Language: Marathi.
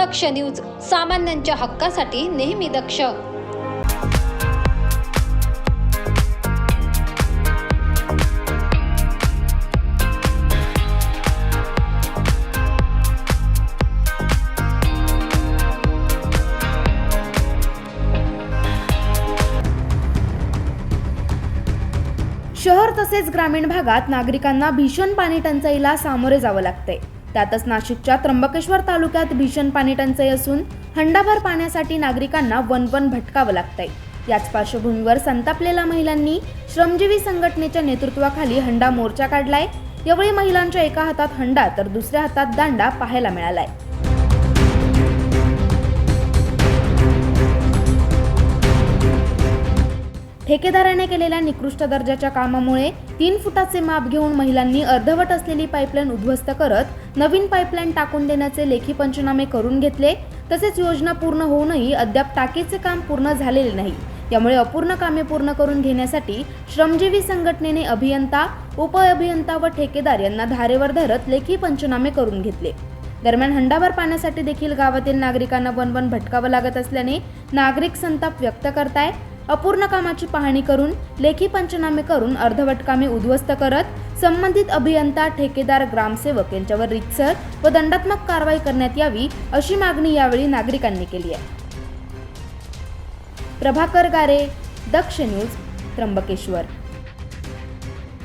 दक्ष न्यूज सामान्यांच्या हक्कासाठी नेहमी दक्ष. शहर तसेच ग्रामीण भागात नागरिकांना भीषण पाणी टंचाईला सामोरे जावं लागते त्यातच नाशिकच्या त्र्यंबकेश्वर तालुक्यात भीषण पाणी टंचाई असून हंडाभर पाण्यासाठी नागरिकांना वनवन भटकावं लागतंय. याच पार्श्वभूमीवर संतापलेल्या महिलांनी श्रमजीवी संघटनेच्या नेतृत्वाखाली हंडा मोर्चा काढलाय. यावेळी महिलांच्या एका हातात हंडा तर दुसऱ्या हातात दांडा पाहायला मिळालाय. ठेकेदाराने केलेल्या निकृष्ट दर्जाच्या कामामुळे तीन फुटाचे माप घेऊन महिलांनी अर्धवट असलेली पाईपलाईन उद्ध्वस्त करत नवीन पाईपलाईन टाकून देण्याचे लेखी पंचनामे करून घेतले. तसेच योजना पूर्ण होऊनही अद्याप टाकीचे काम पूर्ण झालेले नाही. त्यामुळे अपूर्ण कामे पूर्ण करून घेण्यासाठी श्रमजीवी संघटनेने अभियंता उपअभियंता व ठेकेदार यांना धारेवर धरत लेखी पंचनामे करून घेतले. दरम्यान हंडाभर पाण्यासाठी देखील गावातील नागरिकांना वनवन भटकावं लागत असल्याने नागरिक संताप व्यक्त करताय अपूर्ण कामाची पाहणी करून लेखी पंचनामे करून अर्धवट कामे उद्ध्वस्त करत संबंधित अभियंता ठेकेदार ग्रामसेवक यांच्यावर रितसर व दंडात्मक कारवाई करण्यात यावी अशी मागणी यावेळी नागरिकांनी केली आहे. प्रभाकर गारे दक्ष न्यूज त्र्यंबकेश्वर.